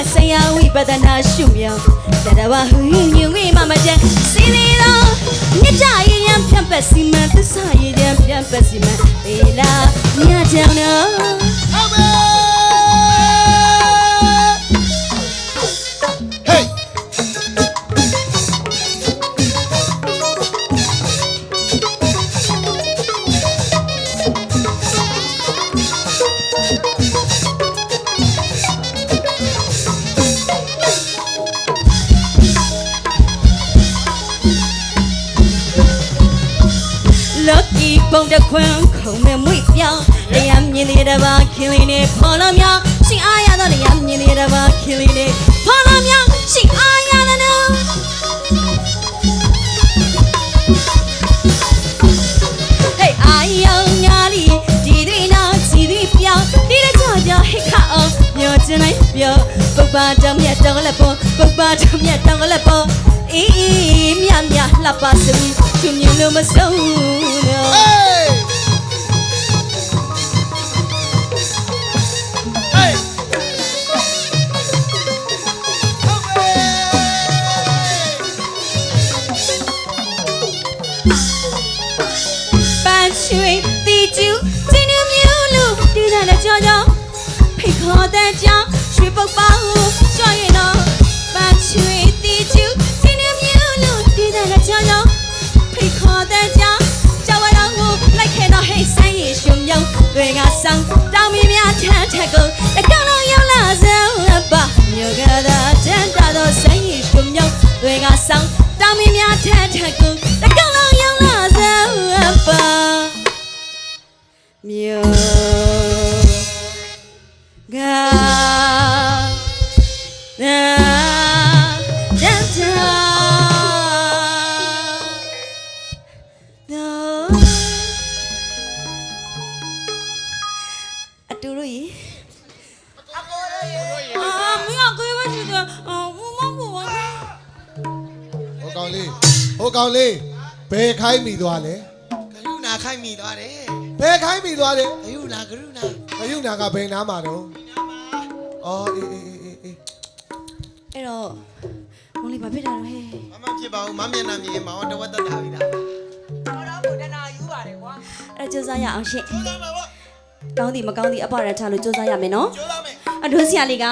တ်ဆရာရှုမှတ်ဆရာဝိပဿနာရှုမြောင်တရဝဟူညွငိမမကျန်စီလီတော်မြတ်ကြရရန်ဖြန့်ပတ်စီမံသစ္စာရရန်ဖြန့်ပတ်စီမံပေလာမြတ်ကြောင်တော်ဟုတ်ပဲ ပုံတခွန်းခုံမဲ့မွေပြောင်းတရားမြင်လေးတစ်ပါးခင်လေးနဲ့ဖော်လို့မြောင်ရှင်အားရသောတရားမြင်လေးတစ်ပါးခင်လေးနဲ့ဖော်လို့မြောင် မျောချင်လိုက်ပြောပုပ္ပါတောင်မြတ်တောင်လည်းပေါ်ပုပ္ပါတောင်မြတ်တောင်လည်းပေါ်အေးအေးမြမြလှပစပြီးသူမြင်လို့မဆုံးနော် ခေါ်တဲ့ကြောင့်ရွှေပုပ္ပါဟုကြွရင်တော့ပန်းရွှေတီကျူဒီနမြူလူဒီတဲ့လည်းကြောင့်ကြောင့်ဖိခေါ်တဲ့ကြောင့်ကြောက်ရတော့ကိုလိုက်ခဲ့တော့ဟိတ်ဆိုင်ရရှင်မြောင်းတွေကဆောင်တောင်းမီများထမ်းထက်ကိုတကောင်းလုံးရောက်လာစမ်းပါမြို့ကသာတန်တာတော့ဆိုင်ရရှင်မြောင်းတွေကဆောင်တောင်းမီများထမ်းထက်ကိုတကောင်းလုံးရောက်လာစမ်းပါမြို့ ကကိုယ်ပဲရှိတယ်အာမမဘူဝါဟိုကောင်လေးဟိုကောင်လေးဘယ်ခိုင်းမိသွားလဲကရုဏာခိုင်းမိသွားတယ်ဘယ်ခိုင်းမိသွားလဲကရုဏာကရုဏာအယုနာကဘယ်နားမှာတော့အော်အေးအေးအေးအေးအေးအဲ့ တော့မလေးဘာဖြစ်တာလဲဟဲ့မမဖြစ်ပါဘူးမမျက်နှာမြင်မောင်တဝက်တက်တာပြီလားအဲ့ကြိုးစားရအောင်ရှင့်ကျိုးသားမှာပေါ့ကောင်းသည်မကောင်းသည်အပရထားလို့ကြိုးစားရမယ်နော်ကျိုးသားမယ်အဒိုးဆရာလေးက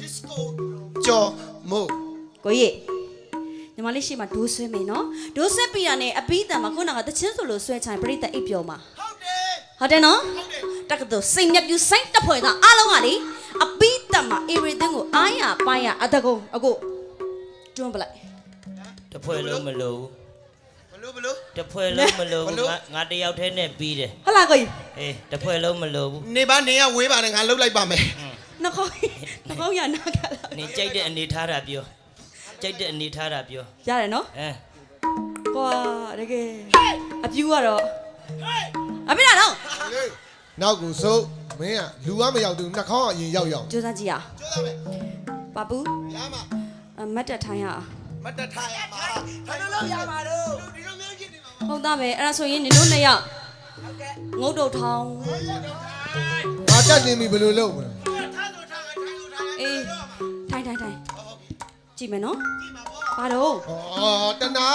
disco ကြော်မို့ကိုကြီးညီမလေးရှိမှဒိုးဆွဲမယ်နော်ဒိုးဆွဲပြီးတာနဲ့အပီးတန်မှာခုနကတချင်းဆိုလို့ဆွဲချင်ပြိတ္တအိပ်ပျော်မှာဟုတ်တယ်ဟုတ်တယ်နော်ဟုတ်တယ်တက္ကသိုလ်စိတ်မြက်ပြူစိတ်တပ်ဖွဲ့သားအားလုံးကလေအပီးတတ် မှာ everything ကိုအားရပါရအတကုံအခုတွန်းပလိုက်တစ်ဖွဲ့လုံးမလို့ဘလို့ဘလို့တစ်ဖွဲ့လုံးမလို့ဘလို့ငါငါတယောက်တည်းနဲ့ပြီးတယ်ဟုတ်လားကိုကြီးအေးတစ်ဖွဲ့လုံးမလို့ဘူးနေပါနေရဝေးပါတယ်ငါလှုပ်လိုက်ပါမယ်နှခေါင်းနှခေါင်းရနာကလာနေကြိုက်တဲ့အနေထားတာပြောကြိုက်တဲ့အနေထားတာပြောရတယ်နော်အဲကွာတကယ်အပြူကတော့အမေလားနော်လေးနောက်ကိုစိုး မင်းကလူကမရောက်သေးဘူးနှာခေါင်းကအရင်ရောက်ရောက်ကြိုးစားကြည့်အောင်ကျိုးသားမယ်ပပူရမအမတ်တက်ထိုင်းရအောင်မတထားရမှာဘယ်လိုလုပ်ရမှာတော့ဒီလိုမျိုးဖြစ်နေမှာဟုတ်သားပဲအဲ့ဒါဆိုရင်နင်တို့နှစ်ယောက်ငုတ်တုတ်ထောင်းငါတက်နေပြီဘယ်လိုလုပ်မလဲထားဆိုထားထားဆိုထားအေးထိုင်းထိုင်းထိုင်းကြည့်မယ်နော်ကြည့်ပါဘောဘာတော့အော်တနာ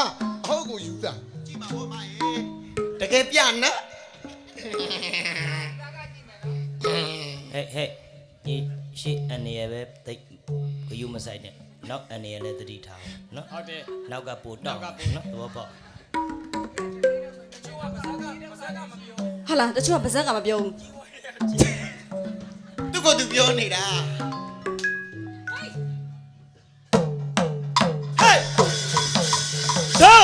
အဟုတ်ကိုယူတာကြည့်ပါဘောမရေတကယ်ပြနော်ဟဲ့ ဟဲ့ညီရှိအနေရပဲတိတ်ဂယုမဆိုင်နဲ့နောက်အနေရလည်းတတိထားအောင်နော်ဟုတ်တယ်နောက်ကပိုတောက်နော်သဘောပေါက်ဟာလားတချို့ကပါဇက်ကမပြောဘူးသူကသူပြောနေတာဟေးဒို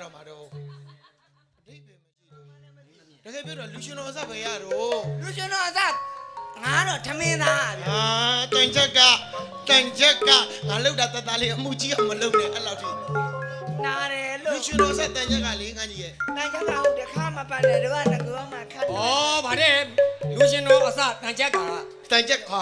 တို့ယူမတော့ငါဘာလုပ်လို့ရတော့မှာတော့အတိတ်ပဲမကြည့်တော့တကယ်ယ်ပြောတော့လူရှင်တော်အစပဲရတော့လူရှင်တော့အသက်ငါတော့ထမင်းသားဗျာအာတန်ချက်ကတန်ချက်ကငါလောက်တာတတလေးအမှုကြီးအောင်မလုပ်နဲ့အဲ့လောက်ထိနားတယ်လူလို့ ရှင်တော်ဆက်တန်ချက်ကလေးခန်းကြီးရဲ့တန်ကြကဟုတ်တယ်ခါမပတ်တယ်တော့ငကောမှခတ်တယ်ဩဗါတဲ့လူရှင်တော်အစတန်ချက်ကတန်ချက်ဟာ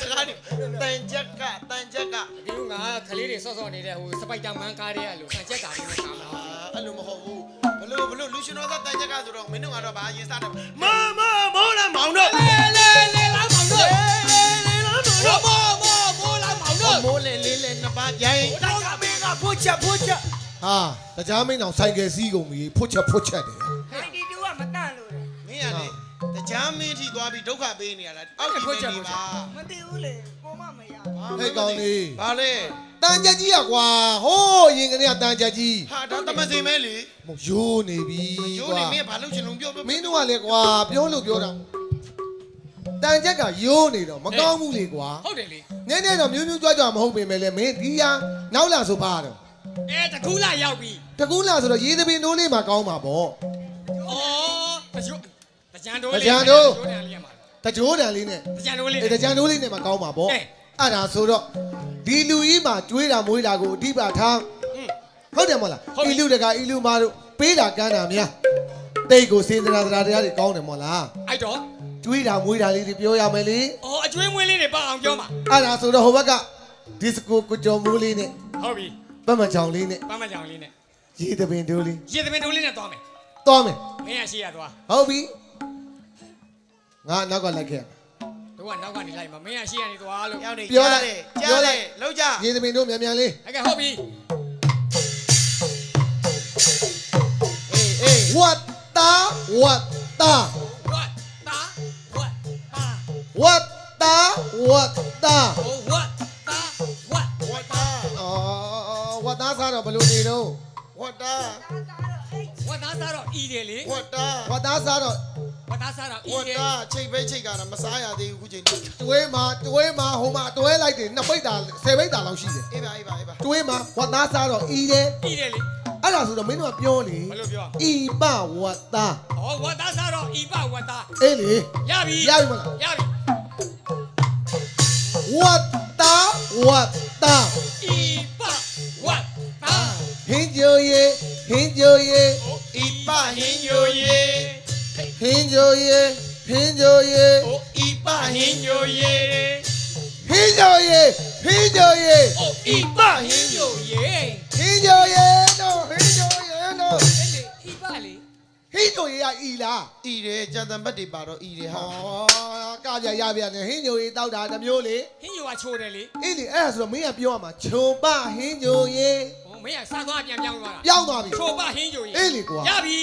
စကားနေတန်ချက်ကတန်ချက်ကဒီကငါကလေးတွေဆော့ဆော့နေတဲ့ဟိုစပိုက်တာမန်ကားတွေကလို့တန်ချက်ကလေးနဲ့ကားမှာအဲ့လိုမဟုတ်ဘူးဘလို့ဘလို့လူရှင်တော်ဆက်တန်ချက်ကဆိုတော့မင်းတို့ကတော့ဘာရင်စားတယ်မမမောလာမောင်တော့လေလေလေလာမောင်တို့လေလားမောင်မောတော့မောမောလာမောင်တို့မိုးလေလေးလေနှစ်ပါးကြိုင်တန်ကြမင်းကဖို့ချက်ဖို့ချက် ဟာတရားမင်းအောင်ဆိုင်ကယ်စီးကုန်ပြီဖွတ်ချက်ဖွတ်ချက်တယ်ဟိုဒီတူကမတန့်လို့လေမင်းရလေတရားမင်းထိသွားပြီးဒုက္ခပေးနေရလားအောက်ကြီးပေးနေပါမသိဘူးလေကိုမမရဟဲ့ကောင်လေးဘာလဲတန်ချက်ကြီးอ่ะကွာဟိုးရင်ကနေကတန်ချက်ကြီးဟာဒါတမစင်မဲလေမဟုတ်ရိုးနေပြီရိုးကွာနေမင်းဘာလို့ရှင်လုံးပြောပြောမင်းတို့ကလေကွာပြောလို့ပြောတာတန်ချက်ကရိုးနေတော့မကောင်းဘူးလေကွာဟုတ်တယ်လေနည်းနည်းတော့မြူးမြူးကြွားကြွားမဟုတ်ပေမဲ့လည်းမင်းဒီဟာနောက်လာဆိုပါတော့ အဲတကူလာရောက်ပြီတကူးလာဆိုတော့ရေးသပင်တိုးလေးမှာကောင်းပါဗောဩတကြိုတကြံတိုးတကြံတိုးတကြံလေးရမှာတကြိုးတန်လေးနဲ့တကြံတိုးလေးအဲတကြံတိုးလေးနဲ့မှာကောင်းပါဗောအဲအဲ့ဒါဆိုတော့ဒီလူကြီးမှာကျွေးတာမွေးတာကိုအဓိပထားอืมဟုတ်တယ်မဟုတ်လားဟုတ်ပြီဤလူတကအီလူမာတို့ပေးတာကမ်းတာများတိတ်ကိုစေတနာတရားတရားတွေကောင်းတယ်မဟုတ်လားအဲ့တော့ကျွေးတာမွေးတာလေးတွေပြောရမယ်လေဩအကျွေးမွေးလေးတွေပါအောင်ပြောမှာအဲ့ဒါဆိုတော့ဟိုဘက်ကဒီစကိုကိုကြော်မိုးလေးနဲ့ဟုတ်ပြီ ပတ်မချောင်လေးနဲ့ပန်းမကြောင်လေးနဲ့ရေသပင်တိုးလေးရေသမင်တိုးလေးနဲ့သွားမယ်သွားမယ်မင်းရရှိရသွားဟုတ်ပြီငါနောက်ကလိုက်ခဲ့တို့ကနောက်ကနေလိုက်မှာမင်းရရှိရနေသွားလို့ရောက်နေပြောကြားလိုတယ်က်ကြားပြောတလိုက်ယ်လောက်ကြရေသပင်တို့မြန်မြန်လေးအဲ့ကဲဟုတ်ပြီအေးအေးဝတ်တာဝတ်တာဝတ်တာဝတ်တာဝတ်တာဝတ်တာဟိုဝတ်တာဝတ် သားစားတော့ဘယ်လိုနေတော့ဝတ်တာဝတ်သားစားတော့ဤတယ်လေဝတ်တာဝတ်သားစားတော့ဝတ်သားစားတော့ဤဝတ်တယ်တာချိတ်ပဲချိတ်ကတာမစားရသေးဘူးခုချိန်ထိတွဲမှာတွဲမှာဟိုမှာတွဲလိုက်တယ်နှစ်ပိတ်တာဆယ်ပိတ်တာလောက်ရှိတယ်အေးပါအေးပါအေးပါတွဲမှာဝတ်သားစားတော့ဤတယ်ဤတယ်လေအဲ့ဒါဆိုတော့မင်းတို့ကပြောလေဘယ်လိုပြောဤပဝတ်သားဩဝတ်သားစားတော့ဤပဝတ်သားအေးလေရပြီရပြီမလားရပြီဝတ်သားဝတ်သား င်းကြိုရေဟင်းကြိုရေဟိုဤပဟင်းညိုရေဟင်းကြိုရေဟင်းကြိုရေဤပဟင်းညိုရေဟင်းကြိုရေတော့ဟင်းကြိုရေတော့အဲ့လေဤပလေဟင်းကြိုရေကဤလားဤတယ်ကြံတံပတ်တွေပါတော့ဤတယ်ဟေဟာာကပြရပြနဲ့ဟင်းကြိုရေတောက်တာတစ်မျိုးလေဟင်းယူကချိုးတယ်လေအေးလေအဲ့ဒါဆိုတော့မင်းကပြောရမှာခြုံပဟင်းကြိုရေဟိုမင်းကစားသွားပြန်ပြောင်းသွားတာပြောင်းသွားပြီချိုးပဟင်းယူရေအေးလေကွာရပြီ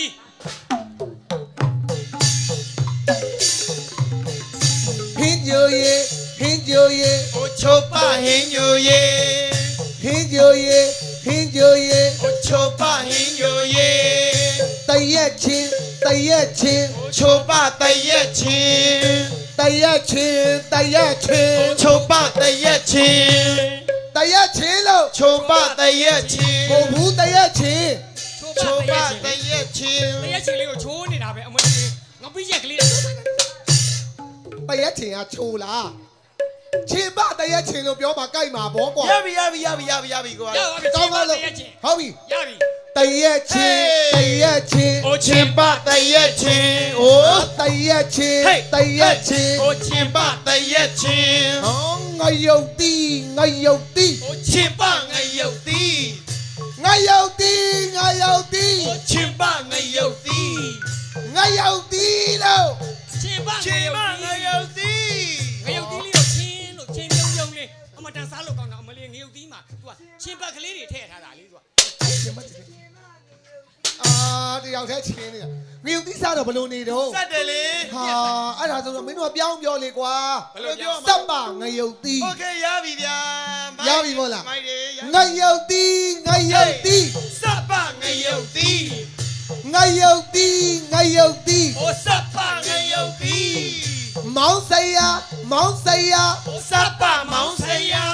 ကြိုရေဟင်းကြိုရေဟိုချိုပဟင်းညိုရေဟင်းကြိုရေဟင်းကြိုရေဟိုချိုပဟင်းညိုရေတရက်ချင်းတရက်ချင်းချိုပတရက်ချင်းတရက်ချင်းတရက်ချင်းချိုပတရက်ချင်းတရက်ချင်းလို့ချိုပတရက်ချင်းဘုံဘူးတရက်ချင်းချိုးချိုပပတတရက်ချင်းရက်ချင်းတရက်ချင်းလေးကိုချိုးနေတာပဲအမလေးငါပြီးရက်ကလေးတ ရက်ချင်းကချိုလားချင်းပတရက်ချင်းလို့ပြောမှာကြိုက်မှာဗောကွာရပြီရပြီရပြီရပြီရပြီကိုရကပါပြီကောချိုးင်းပကောင်းတလို့ရက်ချင်းဟုတ်ပြီရပြီတရက်ချင်းတရက်ချင်းဟိုချင်းပတရက်ချင်းဟိုတရက်ချင်းဟေးတရက်ချင်းဟိုချင်းပတရက်ချင်းဟောငါယုတ်တီငါယုတ်တီဟိုချင်းပငရုတ်တီငါယုတ်တီငါယုတ်တီဟိုချင်းပငရုတ်တီငါယုတ်တီလို့ချ င်းပ ချင်းပငရုတ်တီ ငရုတ်သီးလေးကိုချင်းလို့ချင်းပြုံးပြုံးလေးအမတန်စားလို့ကောင်းတာအမလေးငရုတ်သီးမှာ तू ကချင်းပတ်ကလေးတွေထည့်ထားတာလေ तू က အာတယောက်တည်းချင်းနေတာငါယုတ်တီစားတော့ဘယ်လိုနေတော့ စက်တယ်လေ ဟာအဲ့ဒါဆိုတော့မင်းတို့ကပြောင်းပြောလေကွာ ဘယ်လိုပြော စပ်ပါငရုတ်တီ โอเคရပြီဗျာ ရပြီမို့လား မိုက်တယ် ငရုတ်တီငရုတ်တီ စပ်ပငရုတ်တီ ငရုတ်တီငရုတ်တီဟိုစပ်ပငရုတ်တီမောင်းစရာမောင်းစရာဟိုစပ်ပမောင်ဆရာ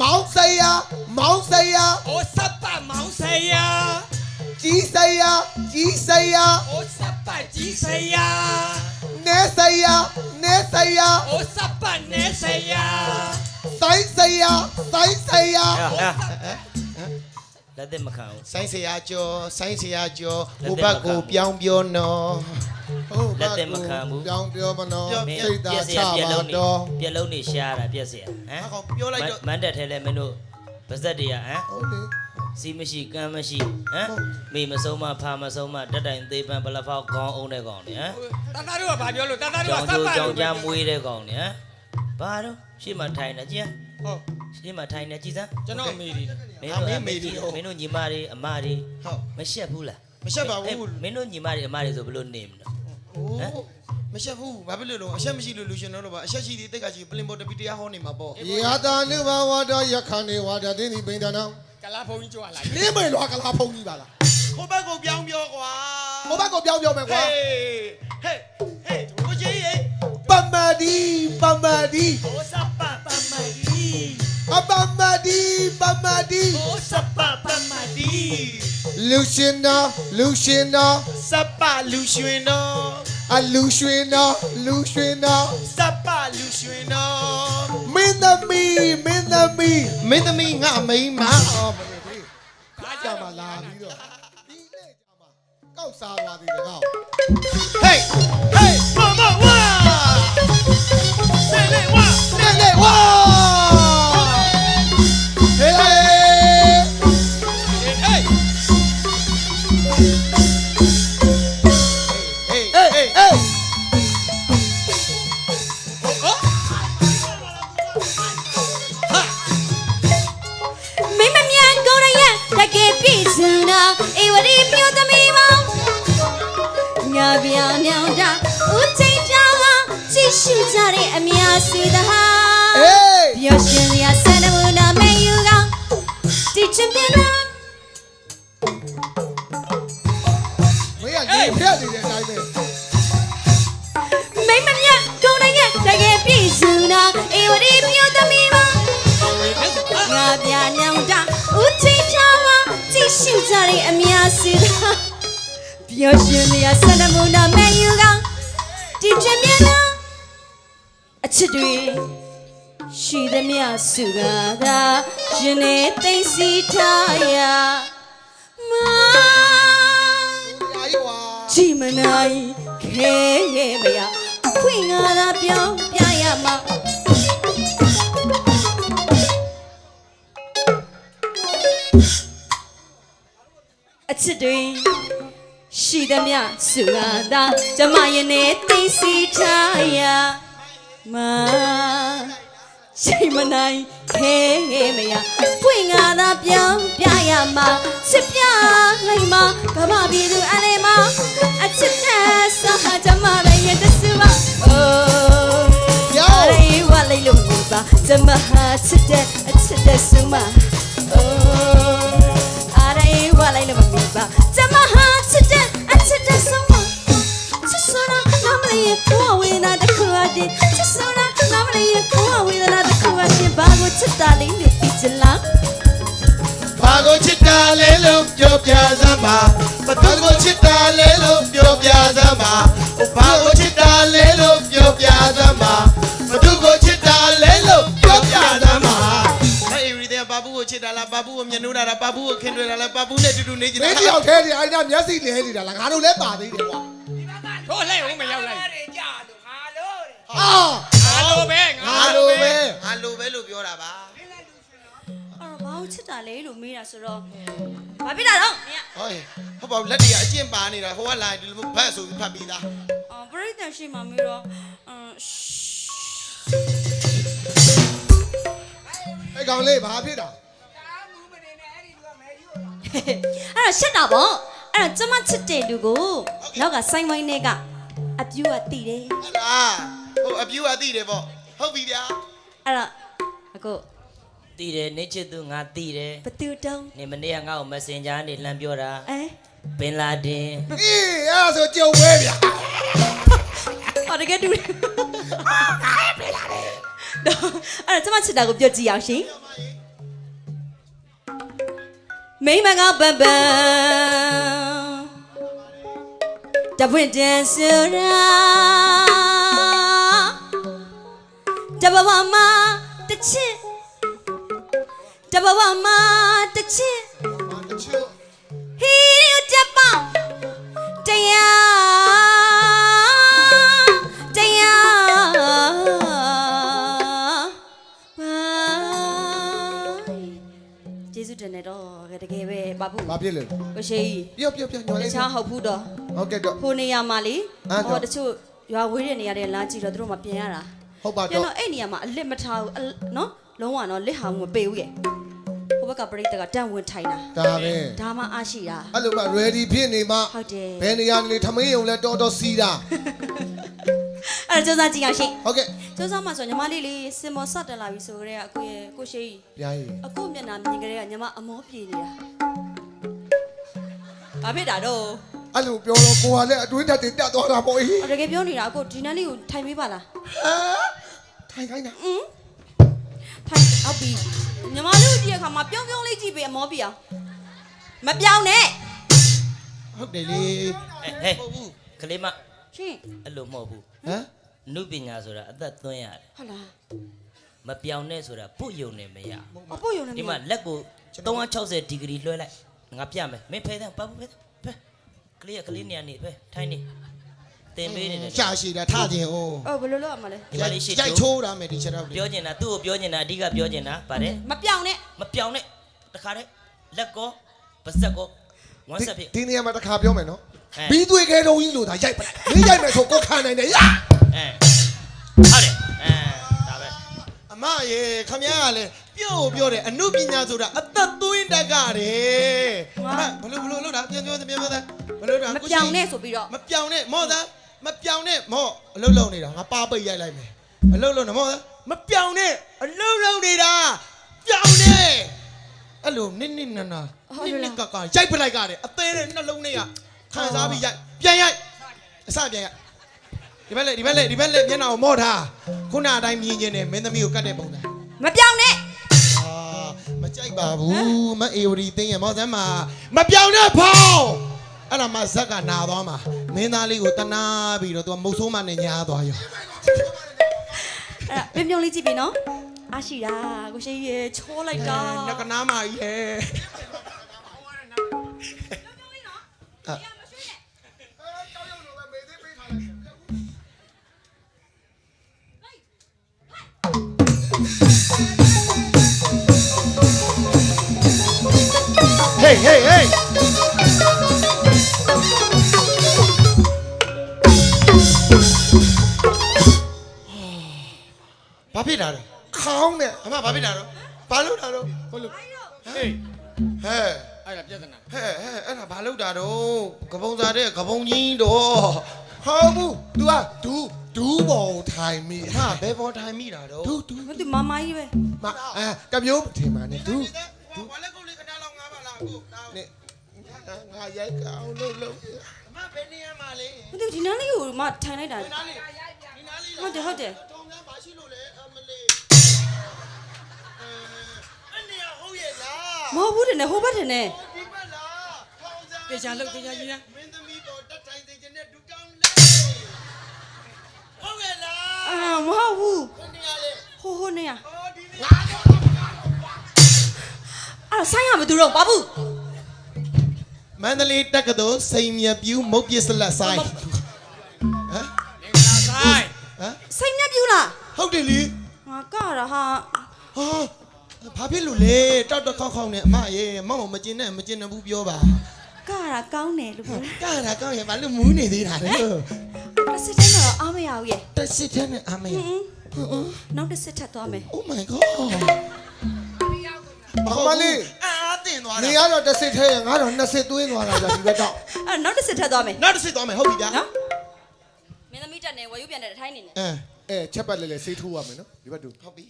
မောင်းစရာမောင်းစရာဟိုစပ်ပတ်မောင်ဆရာကြီးစရာကြီးစရာဟိုစပ်ပတ်ကြီးဆရာနဲဆရာနဲဆရာအိုစပတ်နေဆရာဆိုင်ဆရာဆိုင်ဆရာ လက်သက်မခံဘူးဆိုင်းဆရာကျော်ဆိုင်းဆရာကျော်လက်ဟိုသက်ဘက်မခံကိုပြောင်းပြောနော်ဟုတ်လက်သက်မခံဘူးပြောင်းပြောမနော်ပြောမင်းစိတ်သာပြက်စချရာပြက်ပါလုံးနေတော့ပြက်လုံးနေရှားတာပြက်စရာဟမ်ဟာကောင်ပြောလိုက်တော့မန်တက်ထဲလဲမင်းတို့ဗဇက်တွေကဟမ်ဟုတ်လေစီးမရှိကမ်းမရှိဟမ်မိမဆုံးမဖာမဆုံးမတက်တိုင်သေးပန်းဘလဖောက်ခေါင်းအောင်တဲ့ကောင်တွေဟမ်တသားတို့ကဘာပြောလို့တသားတို့ကြောကင်စကျိုးပတ်ကြောင်လို့ကြားမွေးတဲ့ကောင်တွေဟမ်ဘာတော့ရှေ့မှာထိုင်နေကြည့် ဟုတ်ရှေ့မှာထိုင်နေကြည့်စမ်းကျွန်တော်အမေတွေမင်းတို့မင်းတို့ညီမတွေအမတွေဟုတ်မရှက်ဘူးလားမရှက်ပါဘူးမင်းတို့ညီမတွေအမတွေဆိုဘလို့နေမလို့ဟိုမရှက်ဘူးဘာဖြစ်လို့လဲအရှက်မရှိလို့လူရှင်တော့တော့ပါအရှက်ရှိသေးတက်ကကြီးပလင်ပေါ်တပီတရားဟောနေမှာပေါ့ယေဟာတာနုဘဝတော်ယခဏေဝါဒတင်းဒီပိန်တနောကလာဖုန်းကြီးကြွလာနေမေလွာကလာဖုန်ကြီးပါလားဟိုဘက်ကိုပြောင်းပြောကွာဟိုဘက်ကိုပြောင်းပြောမယ်ကွာဟေးဟေးဟေးကိုကြီးရေပမဒီပမဒီအိုစပတ်ပမဒီ အပမဒီပမဒီအိုစပတ်ပမဒီလူရှင်တော်လူရှင်တော်စပ်ပလူရွှင်တော့အလူရွှင်တော်လူရွှင်တော်စပ်ပလူရွှင်တော့မင်းသမီးမင်းသမီးမင်းသမီးငါမိန်းမအော်မလေးဒီကားကြမှာလာပြီးတော့ဒီနေ့ကြမှာကောက်စားသွားသေးတယ်ကောက်ဟေး ကြတဲ့အများစုသဟာအေးပျော်ရွှင်စရာဆန္ဒမူနာမေယူကောင်တီချင်ပြန်လာမင်းကရေဖျက်နေတဲ့အတိုင်းပဲမိမမြန်ကိုရရဲ့တကယ်ပြည့်စုံတာအေဝရီမြို့သမီးမောင်ငါပြောင်မြောင်တာဦးချိန်ကြောင်ဟာကြည့်ရှုကြတဲ့အများစုသဟာပျော်ရွှင်စရာဆန္ဒမူနာမေယူကောင်တီချင်ပြန်လာ အချစ်တွေရှိသမျှစုကားသာရှင်နေသိမ့်စီထားရမာညာကြီးကွာကြည်မနိုင်ခဲခဲမရခွင့်ငါသာပြောင်းပြရမှာအချစ်တွေရှိသမျှစုကားသာကျမရဲ့နေသိမ့်စီထားရ မာချိန်မနိုင်ခဲခဲမရပွင့်ငါသာပြောင်းပြရမှာချစ်ပြလိုက်မှာကမ္ဘာပြည်သူအလေးမှာအချစ်တဲ့စာကြမပဲရဲ့တဆူပါအိုးပြောင်းအရေးဝလိုက်လို့မပါကျမဟာချစ်တဲ့အချစ်တဲ့ဆူမအိုးအရေးဝလိုက်လို့မပါကျမဟာချစ်တဲ့အချစ်တဲ့ဆူမချစ်ဆိုနာနာမလေးဘဝဝေဒနာ တစ်ခုအချင်းချစ်ဆိုနာနာမလေးဘဝဝေဒနာတစ်ခုအချင်းဘာကိုချစ်တာလေးလို့သိချင်လားဘာကိုချစ်တာလဲလို့ပြောပြစမ်းပါဘာကိုချစ်တာလဲလို့ပြောပြစမ်းပါဘာကိုချစ်တာလဲလို့ပြောပြစမ်းပါဘာသူကိုချစ်တာလဲလို့ပြောပြစမ်းပါဟဲ့ရီတဲ့ဘာဘူးကိုချစ်တာလားဘာဘူးကိုမျက်နှာတာလားဘာဘူးကိုခင်တွေ့တာလားဘာဘူးနဲ့တူတူနေကြမတာင်းတယောက်တည်းဒီအိုင်နာမျက်စိလဲနေတာလားငါတို့လည်းပါသေးတယ်ကွာတို့လှည့်ဦးမရောက်လိုက်တယ်ကြာလို့ငါလို့တဲ့ အာငါလိုပဲငါတို့ပဲဟာလိုပဲလို့ပြောတာပါအဲ့တော့ဘာကိုချစ်တာလဲလို့မေးတာဆိုတော့ဘာဖြစ်တာတော့မင်းကဟောဟုတ်ပါဘူးလက်တွေကအကျင့်ပါနေတာဟိုကလာဒီလိုဘတ်ဆိုပြီးဖတ်ပြီးသားအော်ပရိသတ်ရှိမှမေးတော့အမ်အဲ့ကောင်လေးဘာဖြစ်တာဒါမူမနေနဲ့အဲ့ဒီလူကမဲယူတော့အဲ့တော့ရှက်တာပေါ့အဲ့တော့ကျမချစ်တဲ့လူကိုနောက်ကဆိုင်ဝိုင်းနဲ့ကအပြူကတည်တယ်ဟုတ်လား ဟိုအပြူအသိတယ်ပေါ့ဟုတ်ပြီဗျာအဲ့တော့အခုတည်တယ်နေချစ်သူငါတည်တယ်ဘသူတုံးနေမနေ့ကငါ့ကို Messenger ကနေလှမ်းပြောတာအဲဘင်လာဒင်အေးအဲ့ဒါဆိုကြုံဝဲဗျာဟောတကယ်တူတယ်အာငါပြေးလာတယ်အဲ့တော့ကျမချစ်တာကိုပြောကြည့်အောင်ရှင်မိမကပပတပွင့်တန်စရာ တဘဝမှာတစ်ချစ်တဘဝမှာတစ်ချစ်မာတချို့ဟီယူတက်ပေါင်းတရားတရားဝိုင်းကျေးဇူးတင်နေတော့တကယ်ပဲပါဘူးဘာဖြစ်လဲကိုရှိကြီးပြောပြောပြောညော်တလေးခြားဟုတ်ဘူးတော့ဟုတ်ကဲ့တော့ဟိုနေရာမှာလေအဲ့တော့ဟောတချို့ရွာဝေးတဲ့နေရာတွေလမ်းကြည့်တော့သူတို့မပြင်ရတာ ဟုတ်ပါပြန်တော့တော့အဲ့နေရာမှာအလစ်မထားဘူးအလနော်လုံးဝတော့လစ်ဟာမှုမပေးဘူးရဲ့ဟိုဘက်ကပရိသတ်ကတန်ဝင်ထိုင်တာဒါပဲဒါမှအားရှိတာအဲ့လိုမှ ready ဖြစ်နေမှဟုတ်တယ်ဘယ်နေရာနေထမင်းယုံလဲတော်တော်စီးတာအဲ့ဒါစူးစမ်းကြည့်အောင်ရှိဟုတ်ကဲ့စူးစမ်းမှဆိုညီမလေးလေးစင်မောဆက်တက်လာပြီဆိုကြတဲ့အခုရဲ့ကိုရှိကြီးပြားကြီးအခုမျက်နှာမြင်ကြတဲ့ကညီမအမောပြေနေတာဘာဖြစ်တာတော့အဲ့လိုပြောတော့ကိုကလည်းအတွင်းဓာတ်တွေတက်သွားတာပေါ့ဟိတကယ်ပြောနေတာအခုဒီနန်းလေးကိုထိုင်ပေးပါလား ထိုင်ခိုင်းတာอืมထိုင်ဟုတ်ပြီညီမလေးကိုကြည့်ရခါမှာပြုံးပြုံးလေးကြည့်ပေးအမောပြေအောင်မပြောင်းနဲ့ဟုတ်တယ်လေဟဲ့ဟဲ့ကလေးမရှင်အဲ့လိုမဟုတ်ဘူးဟမ်နုပညာဆိုတာအသက်သွင်းရတယ်ဟုတ်လားမပြောင်းနဲ့ဆိုတာပုတ်ယုံနေမရအဖို့ယုံနေဒီမှာလက်ကို360ဒီဂရီလွှဲလိုက်ငါပြမယ်မင်းဖဲတဲ့ပတ်ဖဲဖဲကလေးကကလေးနေရနေဖဲထိုင်းနေ တင်ပေးနေတယ်ရှာရှိတာထခြင်းဟိုအော်ဘယ်လိုလုပ်ရမလဲဒီမလေးရှိကြိုက်ချိုးတာမယ်ဒီချက်တော့ပြောကျင်တာသူ့ကိုပြောကျင်တာအဓိကပြောကျင်တာဗါတယ်မပြောင်းနဲ့မပြောင်းနဲ့တခါတည်းလက်ကောပါစက်ကောဝမ်းဆက်ဖြစ်ဒီနေရာမှာတစ်ခါပြောမယ်နော်ဟဲ့ဘီးသွေးခဲတုံးကြီးလို့ဒါရိုက်ပလိုက်မင်းရိုက်မယ်ဆိုကိုခံနိုင်တယ်ရအဲဟုတ်တယ်အဲဒါပဲအမရေခမရကလည်းပြော့ပြောတယ်အနုပညာဆိုတာအသက်သွင်းတတ်ကြတယ်အမဘလို့ဘလို့လို့တာပြန်ပြောပြန်ပြောဘလို့တာမပြောင်းနဲ့ဆိုပြီးတော့မပြောင်းနဲ့မောသား မပြောင်းနဲ့မောအလုတ်လုံးနေတာငါပါပိတ်ရိုက်လိုက်မယ်အလုတ်လုံးနေမောသားမပြောင်းနဲ့အလုတ်လုံးနေတာပြောင်းနဲ့အဲ့လိုနစ်နစ်နာနာနစ်နစ်ကကရိုက်ပလိုက်ကြတယ်အသေးတဲ့နှလုံးနဲ့ကခံစားပြီးရိုက်ပြန်ရိုက်အစပြန်ရိုက်ဒီဘက်လေဒီဘက်လေဒီဘက်လေမျက်နှာကိုမော့ထားခုနအတိုင်းမြင်ကျင်တယ်မင်းသမီးကိုကတ်တဲ့ပုံစံမပြောင်းနဲ့အာမကြိုက်ပါဘူးမအေဝရီသိငယ်မောစမ်းမှာမပြောင်းတဲ့ဖောင်း အဲ့ဒါမှဇက်ကနာသွားမှာမင်းသားလေးကိုတနာပြီးတော့သူကမုတ်ဆိုးမနဲ့ညားသွားရောအဲ့ဒါပြုံးပြုံးလေးကြည့်ပြီနော်အားရှိတာကိုရှိရေချောလိုက်တာနကနာမကြီးဟဲ့ဟေးဟေးဟေး ဘာဖြစ်တာလဲခေါင်းနဲ့အမဘာဖြစ်တာတော့ဘာလုပ်တာတော့ဟုတ်လို့ဟေးဟဲ့အဲ့ဒါပြဿနာဟဲ့ဟဲ့အဲ့ဒါဘာလုပ်တာတော့ကပုံစားတဲ့ကပုံကြီးတော့ဟုတ်ဘူး तू ကဒူးဒူးပေါ်ထိုင်မိဟာဘယ်ပေါ်ထိုင်မိတာတော့ဒူးဒူးမသူမမကြီးပဲမအဲတမျိုးထင်ပါနဲ့ဒူးဝါလက်ကုတ်လေးကနားလောက်ငါးပါလားကိုဒါနဲ့ငါရိုက်ကောင်လို့လို့အ မဘယ်နေရာမှာလဲမသူဒီနားလေးကိုမထိုင်လိုက်တာဒီနားလေးဒီနားလေးဟုတ်တယ်ဟုတ်တယ်တုံးကဘာရှိလို့လဲအမလေးအဲ့နေရာဟုတ်ရဲ့လားမဟုတ်ဘူးတဲ့နဲ့ဟိုဘက်တဲ့နဲ့ဒီဘက်လားထောင်စားတေချာလုတ်တေချာကြီးလားမင်းသမီးပေါ်တက်တိုင်းသိကျင်တဲ့ဒူတောင်းလဲဟုတ်ရဲ့လားအာမဟုတ်ဘူးဘယ်နေရာလဲဟိုဟိုနေရအော်ဒီနေအဲ့ဒါဆိုင်ရမသူတော့ဘာဘူး မန္တလေးတက္ကသိုလ်စိန်မြပြူမုတ်ပစ္စလက်ဆိုင်ဟမ်မင်္ဂလာဆိုင်ဟမ်စိတ်မြတ်ပြူလားဟုတ်တယ်လေငါကရဟာဟာဘာဖြစ်လို့လဲတောက်တော့ခေါက်ခေါက်နဲ့အမရေမောင်မကျင်နဲ့မကျင်နဲ့ဘူးပြောပါကရကောင်းတယ်လို့ပြောတာကတာကောင်းရင်ဘာလို့မူးနေသေးတာလဲတစ်စစ်တဲ့တော့အားမရဘူးရဲ့တက်စစ်တဲ့နဲ့အမေဟင်းနောက်တစ်စစ်ထပ်သွားမယ် Oh my god မလေးအာ တင်သွားနေတာရတော့တစ်စစ်ထဲရငါတော့နှစ်စစ်သွင်းသွားတာကြာဒီဘက်တော့အဲ့နောက်တစ်စစ်ထပ်သွားမယ်နောက်တစ်စစ်သွားမယ်ဟုတ်ပြီဗျာနော်မင်းသမီးတက်နေဝယ်ယူပြန်တဲ့အထိုင်းနေနေအဲအဲချက်ပတ်လဲလဲဆေးထိုးရမယ်နော်ဒီဘက်တူဟုတ်ပြီ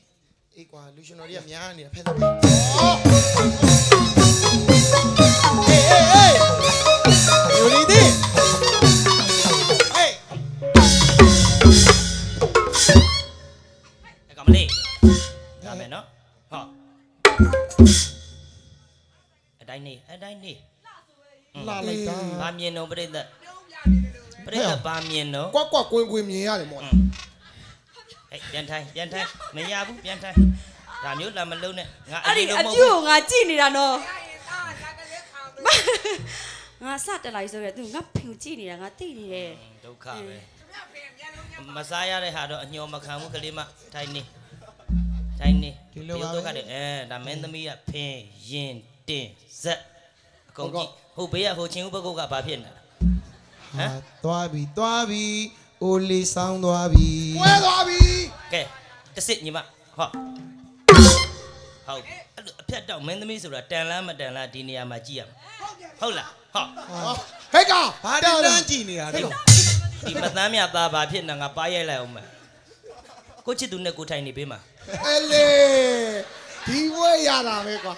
အေးကွာလူရှင်တော်တွေကများနေတာဖက်သက်ပြီ လာလိုက်တာဘာမြင်တော့ပြိတ္တပြိတ္တပါမြင်တော့ကွက်ကွက်ကွင်းကွင်းမြင်ရတယ်မော်ဟဲ့ပြန်ထိုင်ပြန်ထိုင်မရဘူးပြန်ထိုင်ဒါမျိုးလာမလုံးနဲ့ငါအဲ့ဒီလိုအမဟုတ်ကျိုးဘူးကိုငါကြည့်နေတာနော်ရရင်သားလက်ကလေးခံသူငါစတက်လိုက်ဆိုရယ်သူငါဖင်ကိုကြည့်နေတာငါသိနေတယ်ဒုက္ခပဲမြတ်ဖေမျက်လုံးညက်မစားရတဲ့ဟာတော့အညော်မခံဘူးကလေးမထိုင်နေထိုင်နေဒီလိုပါပဲဒုက္ခတွေအဲဒါမင်းသမီးကဖင်းရင်တင်ဇက်အကုန်ကြည့် ဟိုဘေးကဟိုချင်းဥပကုတ်ကဘာဖြစ်နေတာဟာသွားပြီသွားပြီအိုလီဆောင်းသွားပြီပွဲသွားပြီကဲတစ်စစ်ညီမဟောဟုတ်အဲ့လိုအဖြတ်တော့မင်းသမီးဆိုတာတန်လားမတန်လားဒီနေရာမှာကြည့်ရမှာဟုတ်လားဟောဟဲ့ကောင်ဘာတန်းတန်းကြည့်နေတာတော့ဒီမသမ်းမြသားဘာဖြစ်နေငါပါရိုက်လိုက်အောင်မယ်ကိုချစ်သူနဲ့ကိုထိုင်နေပေးမှာအဲလေဒီပွဲရတာပဲကွာ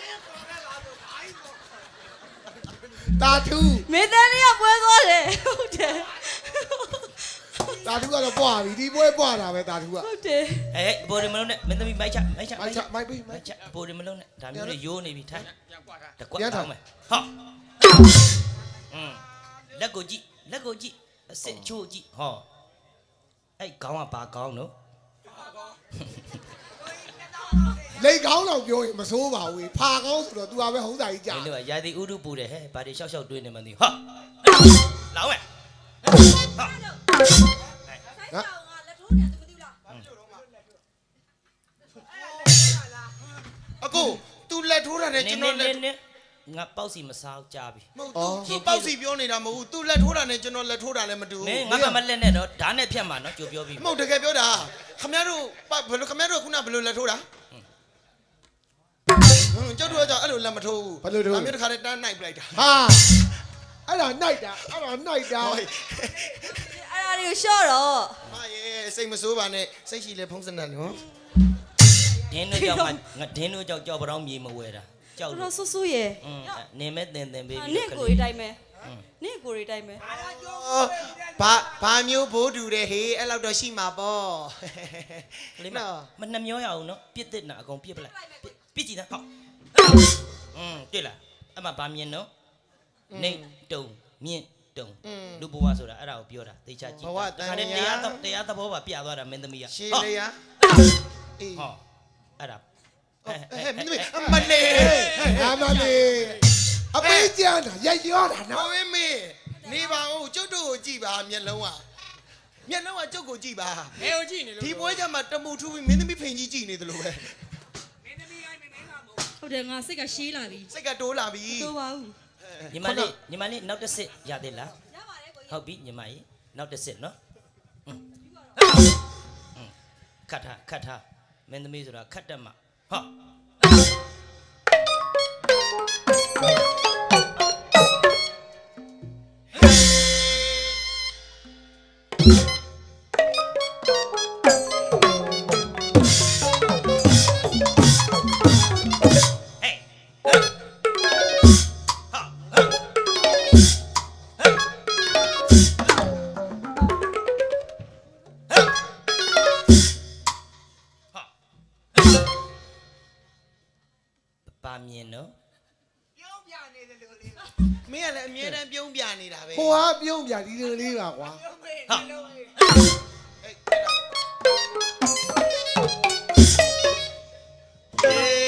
တာထူးမင်းသားလေးကပွဲသွားတယ်ဟုတ်တယ်တာထူးကတော့ပွားပြီဒီပွဲပွားတာပဲတာထူးကဟုတ်တယ်ဟဲ့ဘော်ဒီမလုံးနဲ့မင်းသမီးမိုက်ချမိုက်ချမိုက်ချမိုက်ပေးမိုမိုက်က်ချဘော်ဒီမလုံးနဲ့ဒါမျိုးတွေရိုးနေပြီထိုင်ပြန်ကွာတာတကွက်ပြန်ထိုတောင်င်းမယ်ဟောอืมလက်ကိုကြည့်လက်ကိုကြည့်အစစ်အချိုးကြည့်ဟောအဲ့ခေါင်းကဘာကောင်းနော် လိတ်ကောင်းတော့ပြောရင်မစိုးပါဘူးဖာကောင်းဆိုတော့ तू ကပဲဟုတ်တာကြီးကြာ ဒီလိုကရာသီဥတုပူတယ်ဟဲ့ဘာတွေရှောက်ရှောက်တွေးနေမှန်းသိဟောလောင်းမယ်ဟော အကို तू လက်ထိုးတာနဲ့ နေ ကျွန် နေ တော်လ နေ က် နေငါပေါက်စီမစားကြပြီ မဟုတ် तू ပေါက်စီပြောနေတာမဟုတ်ဘူး तू လက်ထိုးတာနဲ့ကျွန်တော်လက်ထိုးတာလည်းမတူ နေ ဘူး ငါကမလက်နဲ့တော့ဓာတ်နဲ့ဖြတ်မှာနော်ကြိုပြောပြီး မဟုတ်တကယ်ပြောတာခမရတို့ဘယ်လိုခမရတို့ခုနဘယ်လိုလက်ထိုးတာ ဟွန်းကျုပ်တို့ကအဲ့လိုလက်မထိုးဘူးဒါမျိုးတစ်ခါတည်းတန်းနိုင်ပလိုက်တာဟာအဲ့ဒါနိုင်တာအဲ့ဒါနိုင်တာဟောအဲ့ဒါတွေကိုရှော့တော့မရေစိတ်မဆိုးပါနဲ့စိတ်ရှိလဲဖုံးစနတ်နော်ဒင်းတို့ကြောင့်ငါဒင်းတို့ကြောင့်ကြောက်ပတောင်းမြေမဝဲတာကြောက်တော်လို့တော်ဆူဆူရယ်อืมနေမဲ့တင်တင်ပေးဟာပြီးနင့်ကိုရီတိုင်းမယ်နင့်ကိုရီတိုင်းမယ်ဘာဘာမျိုးဘိုးတူတယ်ဟေးအဲ့လောက်တော့ရှိမှာပေါ့ကလေးမမနှမျောရအောင်နော်ပြစ်တဲ့နာအကုန်ပြစ်ပလိုက် ပြစ်ကြည့်တာဟောอืมတွေ့လားအမဗာမြင်နော်နေတုံမြင့်တုံလူဘဝဆိုတာအဲ့ဒါကိုပြောတာသေချာကြည့်ခါတဲ့တရားတော့တရားသဘောပါပြသွားတာမင်းသမီးကရှေးလေယာအေးဟောအဲ့ဒါဟဲ့မင်းမလေးအာမလေးအပေးကြမ်းတာရိုက်ရောတာနော်နော်ဝင်းမေနေပါဦးကျုပ်တို့ကိုကြည့်ပါမျက်လုံးကမျက်လုံးကကျုပ်ကိုကြည့်ပါဘယ်ကိုကြည့်နေလို့ဒီပွဲကြမှာတမူထူးပြီးမင်းသမီးဖိန်ကြီးကြည့်နေသလိုပဲ ဟုတ်တယ်ငါစိတ်ကရှေးလာပြီစိတ်ကတိုးလာပြီတိုးပါဘူးညီမလေးညီမလေးနောက်တစ်စစ်ရသေးလားရပါတယ်ကိုကြီးဟုတ်ပြီညီမကြီးနောက်တစ်စစ်နော်ခတ်ထားခတ်ထားမင်းသမီးဆိုတာခတ်တက်မှဟုတ် you ဘာမြင်တော့ပြုံးပြနေတယ်လို့လေးမင်းကလည်းအမြဲတမ်းပြုံးပြနေတာပဲဟိုဟာပြုံးပြဒီလိုလေးပါကွာပြုံးမေးဒီလိုလေးအေး